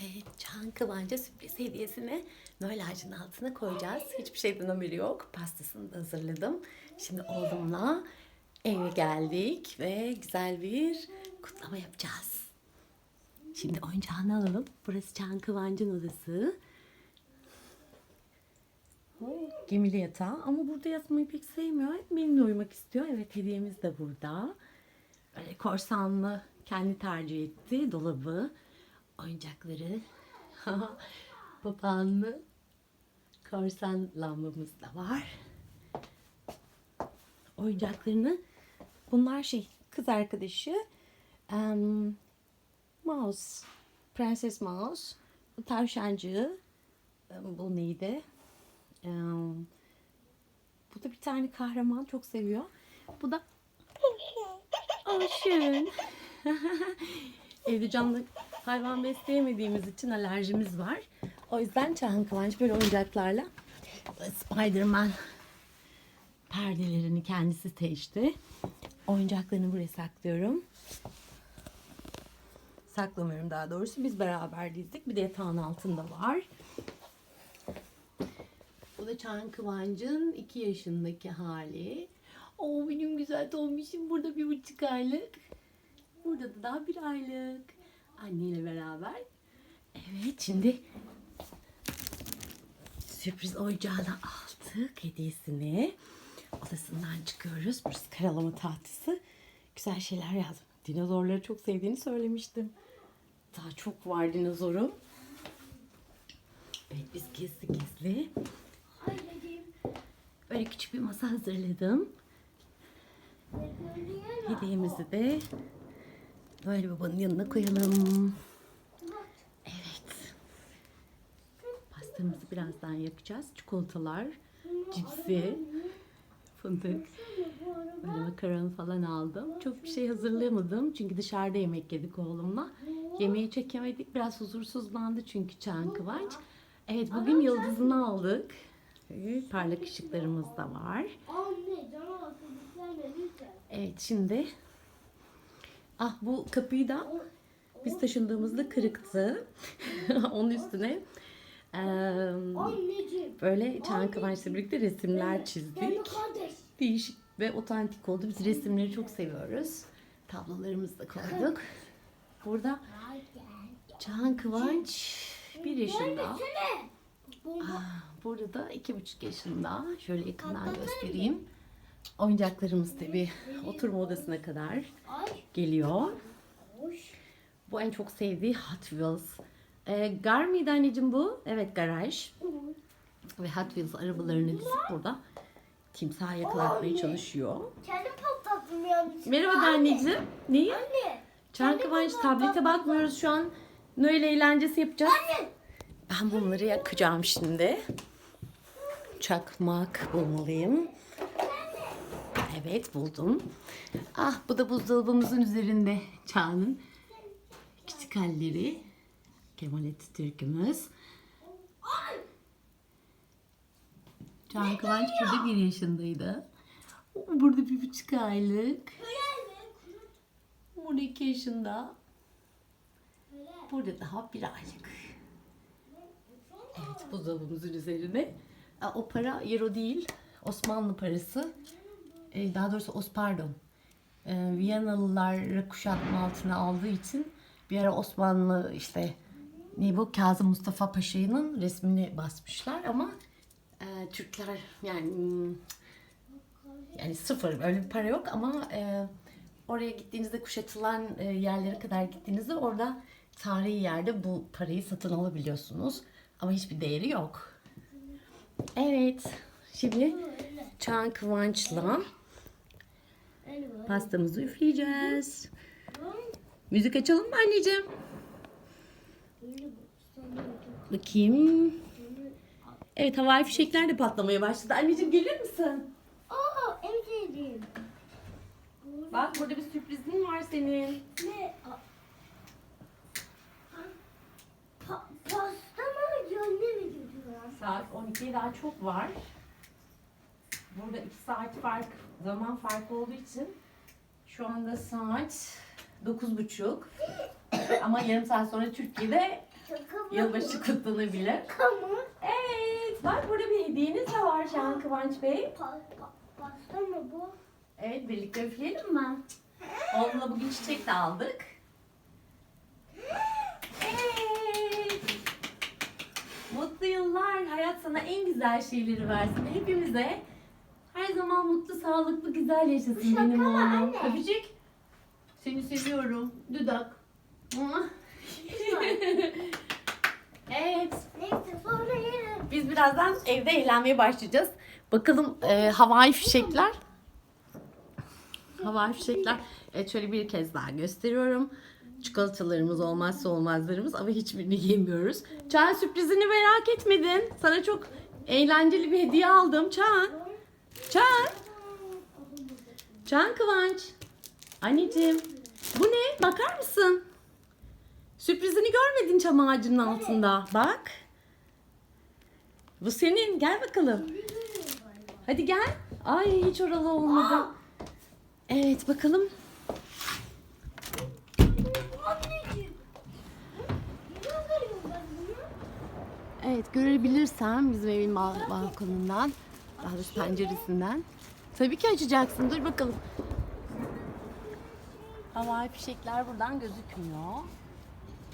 Evet, Can Kıvanç'a sürpriz hediyesini Noel ağacının altına koyacağız. Hiçbir şeyden haberi yok. Pastasını da hazırladım. Şimdi oğlumla eve geldik ve güzel bir kutlama yapacağız. Şimdi oyuncağını alalım. Burası Can Kıvanç'ın odası. Gemili yatağı ama burada yatmayı pek sevmiyor. Benimle uyumak istiyor. Evet hediyemiz de burada. Böyle korsanlı kendi tercih etti dolabı. Oyuncakları. Papağanlı korsan lambamız da var. Oyuncaklarını bunlar şey kız arkadaşı em, Mouse. Prenses Mouse. Tavşancığı. Bu neydi? Em, bu da bir tane kahraman çok seviyor. Bu da Ocean. Evde canlı hayvan besleyemediğimiz için alerjimiz var. O yüzden Çağan Kıvanç böyle oyuncaklarla Spiderman perdelerini kendisi seçti. Oyuncaklarını buraya saklıyorum. Saklamıyorum daha doğrusu. Biz beraber dizdik. Bir de yatağın altında var. Bu da Çağan Kıvanç'ın 2 yaşındaki hali. Oo benim güzel tombişim burada bir buçuk aylık. Burada da daha bir aylık. Anneyle beraber. Evet şimdi sürpriz oyuncağını aldık hediyesini. Odasından çıkıyoruz. Burası karalama tahtası. Güzel şeyler yazdım. Dinozorları çok sevdiğini söylemiştim. Daha çok var dinozorum. Evet biz gizli gizli böyle küçük bir masa hazırladım. Hediyemizi de böyle babanın yanına koyalım. Evet. Pastamızı birazdan yakacağız. Çikolatalar, cipsi, fındık. Böyle makaron falan aldım. Çok bir şey hazırlayamadım. Çünkü dışarıda yemek yedik oğlumla. Yemeği çekemedik. Biraz huzursuzlandı çünkü Çağan Kıvanç. Evet bugün yıldızını aldık. Evet, parlak ışıklarımız da var. Evet şimdi ah bu kapıyı da biz taşındığımızda kırıktı. Onun üstüne Anneciğim. böyle Çağan Kıvanç'la birlikte resimler çizdik. Değişik ve otantik oldu. Biz resimleri çok seviyoruz. Tablolarımızı da koyduk. Burada Çağan Kıvanç bir yaşında. Ah, Burada da iki buçuk yaşında. Şöyle yakından göstereyim. Oyuncaklarımız tabii oturma odasına kadar geliyor. Bu en çok sevdiği Hot Wheels. Ee, gar mıydı anneciğim bu? Evet garaj. Ve Hot Wheels arabalarını dizip burada timsah yakalatmaya çalışıyor. Kendim patlattım yanlış. Merhaba da anneciğim. Neyi? Anne. Çan Kıvanç tablete bakmıyoruz şu an. Noel eğlencesi yapacağız. Anne. Ben bunları yakacağım şimdi. Çakmak bulmalıyım. Evet buldum. Ah bu da buzdolabımızın üzerinde Çağ'ın küçük halleri. Kemal Atatürk'ümüz. Çağan Kıvanç burada bir yaşındaydı. Burada bir buçuk aylık. Burada iki yaşında. Burada daha bir aylık. Evet buzdolabımızın üzerine. O para euro değil. Osmanlı parası. Ee, Daha doğrusu os pardon. Ee, Viyanalılar kuşatma altına aldığı için bir ara Osmanlı işte ne bu Kazım Mustafa Paşa'nın resmini basmışlar ama e, Türkler yani yani sıfır öyle bir para yok ama e, oraya gittiğinizde kuşatılan e, yerlere kadar gittiğinizde orada tarihi yerde bu parayı satın alabiliyorsunuz. Ama hiçbir değeri yok. Evet. Şimdi Çağan Kıvanç'la pastamızı üfleyeceğiz. Müzik açalım mı anneciğim? Bakayım. Evet havai fişekler de patlamaya başladı. Anneciğim gelir misin? En sevdiğim. Bak burada bir sürprizin var senin. Ne? Pasta mı? Mü götürüyor? Saat 12'ye daha çok var. Burada 2 saat fark, zaman farkı olduğu için şu anda saat 9.30. Ama yarım saat sonra Türkiye'de? Yılbaşı kutlanabilir. Evet, bak burada bir hediyeniz de var şu an Kıvanç Bey. Pa, pa, pasta mı bu? Evet, birlikte üfleyelim mi? Oğlumla bugün çiçek de aldık. Evet. Mutlu yıllar. Hayat sana en güzel şeyleri versin. Hepimize her zaman mutlu, sağlıklı, güzel yaşasın Şaka benim mı oğlum. anne? Öpücük. Seni seviyorum. Dudak. evet. Neyse sonra yine. Biz birazdan evde eğlenmeye başlayacağız. Bakalım e, havai fişekler. Havai fişekler. Evet şöyle bir kez daha gösteriyorum. Çikolatalarımız olmazsa olmazlarımız ama hiçbirini yemiyoruz. Çağan sürprizini merak etmedin. Sana çok eğlenceli bir hediye aldım. Çağan. Çağan. Çağan Kıvanç. Anneciğim. Bu ne? Bakar mısın? Sürprizini görmedin çam ağacının altında. Bak. Bu senin. Gel bakalım. Hadi gel. Ay hiç oralı olmadı. Evet bakalım. Evet görebilirsen bizim evin bal- balkonundan. Daha doğrusu penceresinden. Tabii ki açacaksın. Dur bakalım. Havai fişekler buradan gözükmüyor.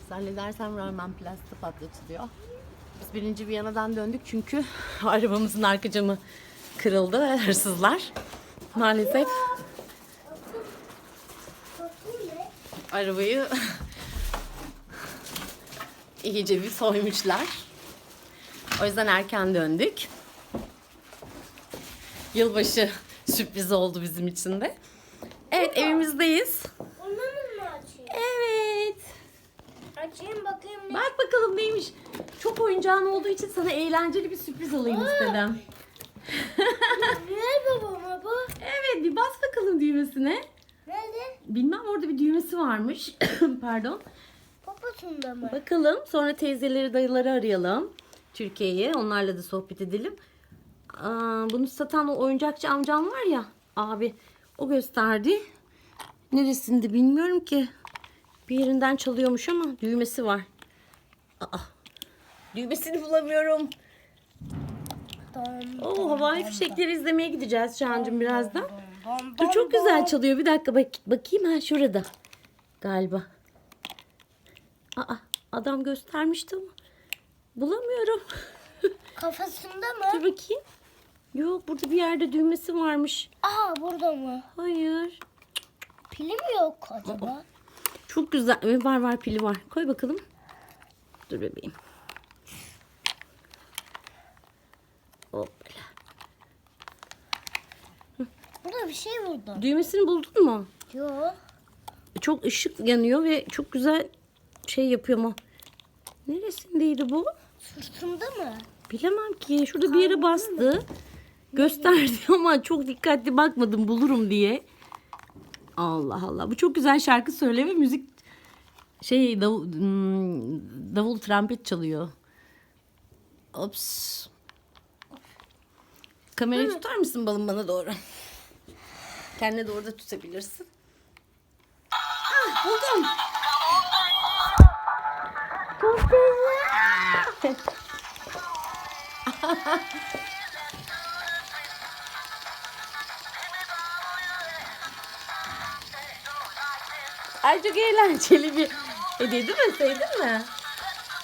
Zannedersem rağmen plastik patlatılıyor. Biz birinci Viyana'dan döndük çünkü arabamızın arka camı kırıldı ve hırsızlar maalesef arabayı iyice bir soymuşlar. O yüzden erken döndük. Yılbaşı sürprizi oldu bizim için de. Evet evimizdeyiz. Onu mu açayım? Evet. Açayım bakayım ne? Bak bakalım neymiş. Çok oyuncağın olduğu için sana eğlenceli bir sürpriz alayım istedim. Ne babama bu? Evet bir bas bakalım düğmesine. Nerede? Bilmem orada bir düğmesi varmış. Pardon. Papatunda mı? Bakalım sonra teyzeleri dayıları arayalım. Türkiye'ye onlarla da sohbet edelim. Aa, bunu satan o oyuncakçı amcam var ya abi o gösterdi. Neresinde bilmiyorum ki. Bir yerinden çalıyormuş ama düğmesi var. Aa, düğmesini bulamıyorum. Oo, havai fişekleri izlemeye gideceğiz Şahancığım birazdan. Dur çok güzel çalıyor. Bir dakika bak bakayım ha şurada. Galiba. Aa adam göstermişti ama bulamıyorum. Kafasında Dur mı? bakayım. Yok burada bir yerde düğmesi varmış. Aa burada mı? Hayır. Pili mi yok acaba? Çok güzel. Ee, Var var pili var. Koy bakalım. Dur bebeğim. Hoppala. Burada bir şey buldum. Düğmesini buldun mu? Yok. Çok ışık yanıyor ve çok güzel şey yapıyor mu? Neresindeydi bu? Sırtında mı? Bilemem ki. Şurada bir yere bastı. Gösterdi ama çok dikkatli bakmadım bulurum diye. Allah Allah. Bu çok güzel şarkı söylüyor ve müzik şey davul, hmm, davul trompet çalıyor. Ops. Kamerayı tutar mısın balım bana doğru? Kendine doğru da tutabilirsin. Ah, buldum. Çok güzel. Ay çok eğlenceli bir hediye değil mi? Sevdin mi?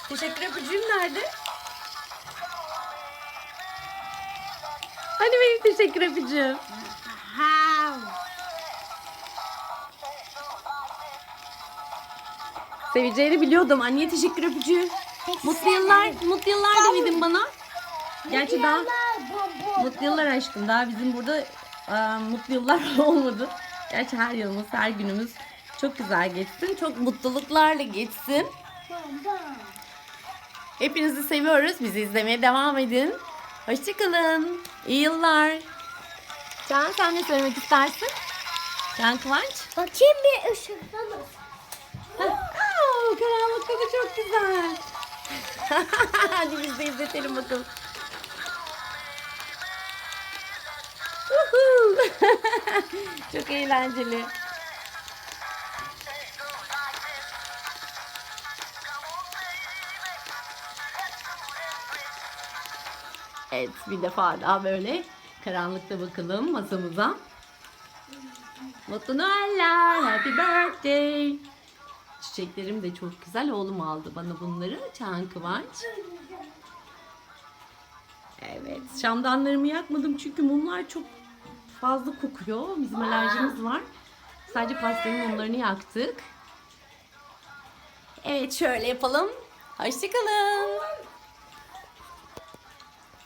Teşekkür öpücüğüm nerede? Hani benim teşekkür öpücüğüm? Seveceğini biliyordum. Anneye teşekkür öpücüğü. Mutlu yıllar. Mutlu yıllar demedin bana. Gerçi daha mutlu yıllar aşkım. Daha bizim burada e, mutlu yıllar olmadı. Gerçi her yılımız, her günümüz çok güzel geçsin. Çok mutluluklarla geçsin. Hepinizi seviyoruz. Bizi izlemeye devam edin. Hoşçakalın. İyi yıllar. Can sen ne söylemek istersin? Can Kıvanç. Bakayım bir ışıktan. Aa, karanlıkta da çok güzel. Hadi biz de izletelim bakalım. Çok eğlenceli. Evet bir defa daha böyle karanlıkta bakalım masamıza. Mutlu Noeller, Happy Birthday. Çiçeklerim de çok güzel. Oğlum aldı bana bunları. Çağan Kıvanç. Evet. Şamdanlarımı yakmadım çünkü mumlar çok fazla kokuyor. Bizim alerjimiz var. Sadece pastelin mumlarını yaktık. Evet şöyle yapalım. Hoşçakalın.